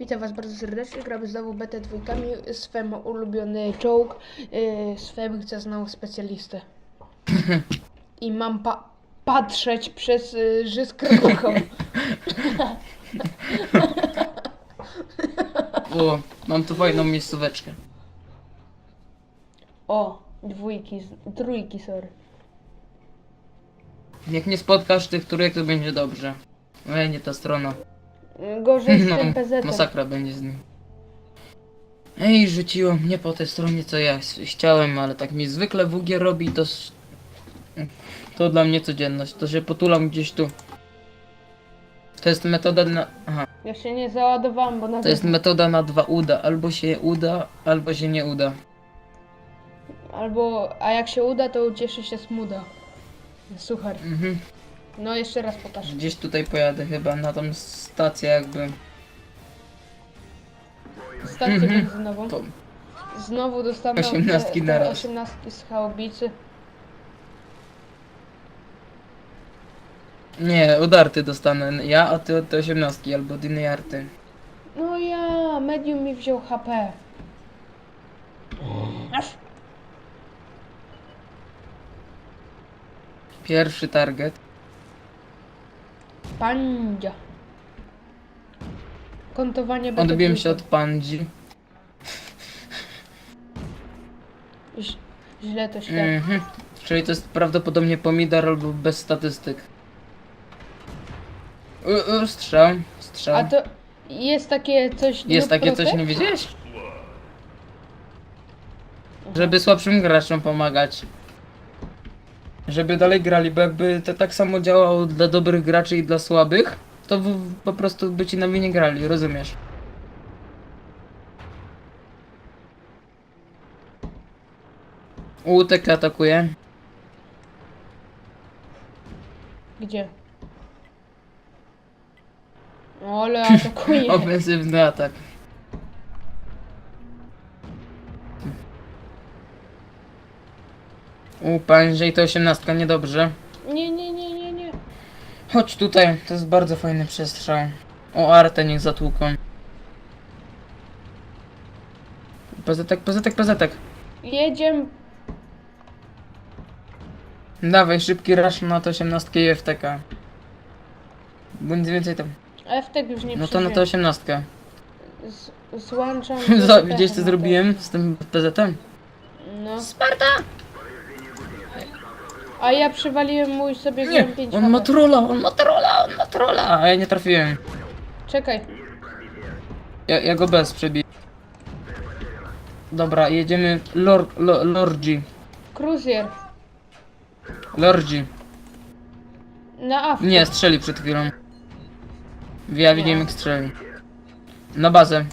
Witam Was bardzo serdecznie. Gramy znowu betę dwójkami. Swem ulubiony czołg. Yy, Swem chce znowu specjalistę. I mam pa patrzeć przez yy, krokową. O, mam tu fajną miejscóweczkę. O, dwójki, z- trójki, sorry. Jak nie spotkasz tych trójek, to będzie dobrze. Ej, nie ta strona. Gorzej z tym PZ. masakra będzie z nim. Ej, rzuciło mnie po tej stronie, co ja ch- chciałem, ale tak mi zwykle WG robi, to... To dla mnie codzienność, to się potulam gdzieś tu. To jest metoda na... Aha, Ja się nie załadowałam, bo na to jest metoda na dwa uda. Albo się uda, albo się nie uda. Albo, a jak się uda, to ucieszy się smuda. Suchar. Mhm. No jeszcze raz pokażę. Gdzieś tutaj pojadę chyba, na tą stację jakby. Stację Mhm. benzynową. To... Znowu dostaną Osiemnastki te, na te raz. osiemnastki z chałubicy. Nie, od arty dostanę ja, a ty od tej osiemnastki albo od innej arty. No ja, medium mi wziął HP. Aż. Pierwszy target. Pandzia. Kontowanie będzie Odbiłem się od pandzi. Ź- Źle to świat. Mhm. Czyli to jest prawdopodobnie pomidor albo bez statystyk. U, u, strzał, strzał. A to jest takie coś Jest takie coś, nie wiedziałeś? Żeby słabszym graczom pomagać. Żeby dalej grali, bo jakby to tak samo działało dla dobrych graczy i dla słabych, to w, po prostu by ci na mnie nie grali, rozumiesz? Łutek atakuje. Gdzie? O, ale atakuje. Ofensywny atak. U, paniżej to osiemnastka, niedobrze. Nie, nie, nie, nie, nie. Chodź tutaj, to jest bardzo fajny przestrzał. O, Artę niech zatłuką. Pezetek, pezetek, pezetek. Jedziemy. Dawaj, szybki rush na to 18 i FTK. Bądź więcej tam. Eftek już nie No to na to przyjdzie. 18. Z, złączam. Co, z widziałeś co zrobiłem z tym PZ-em? No. Sparta! A ja przywaliłem mój sobie Nie, z 5 on ma trolla, on ma trolla, on ma trolla, a ja nie trafiłem. Czekaj. Ja, ja go bez przebiję. Dobra, jedziemy Lord, lo, Lordzi. Cruiser. Lordzi. Na AF. Nie, strzeli przed chwilą. Ja widziałem jak strzeli. Na bazę.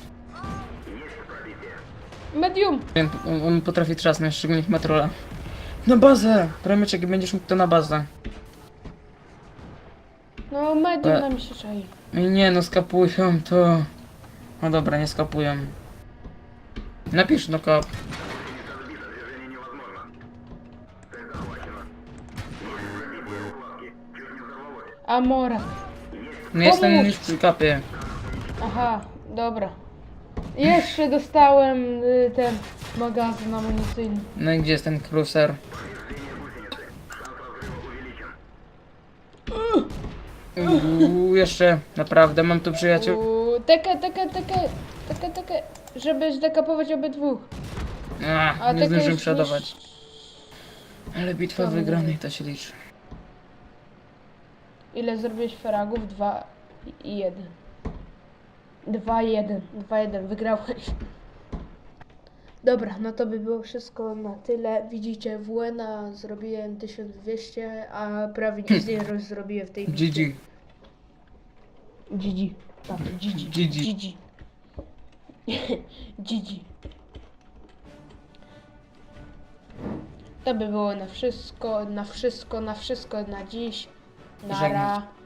Medium. Wiem, On, on potrafi trzasnąć, szczególnie jak ma trolla. Na bazę! Promyczek, będziesz mógł to na bazę. No medium E. na mi się czai. Nie no, skapują to. No dobra, nie skapują. Napisz no kap. Amora. No jestem Pomóż. już przy kapie. Aha, dobra. Jeszcze dostałem y, ten magazyn amunicyjny. No i gdzie jest ten cruiser? Uuu, jeszcze, naprawdę, mam tu przyjaciół. Uuu, Tekę, tekę, tekę, tekę, tekę. Żeby zdekapować obydwóch. Ach, A nie tekę zdążyłem już przeładować. Ale bitwa Dobra. wygranej to się liczy. Ile zrobiłeś fragów? Dwa i jeden. Dwa i jeden. Dwa jeden. Wygrałeś. Dobra, no to by było wszystko na tyle. Widzicie, WN zrobiłem 1200, a prawie nic nie roz- zrobiłem w tej bitwie. GG. GG. Tak, GG. GG. GG. GG. To by było na wszystko, na wszystko, na wszystko na dziś. Nara. Żegnam.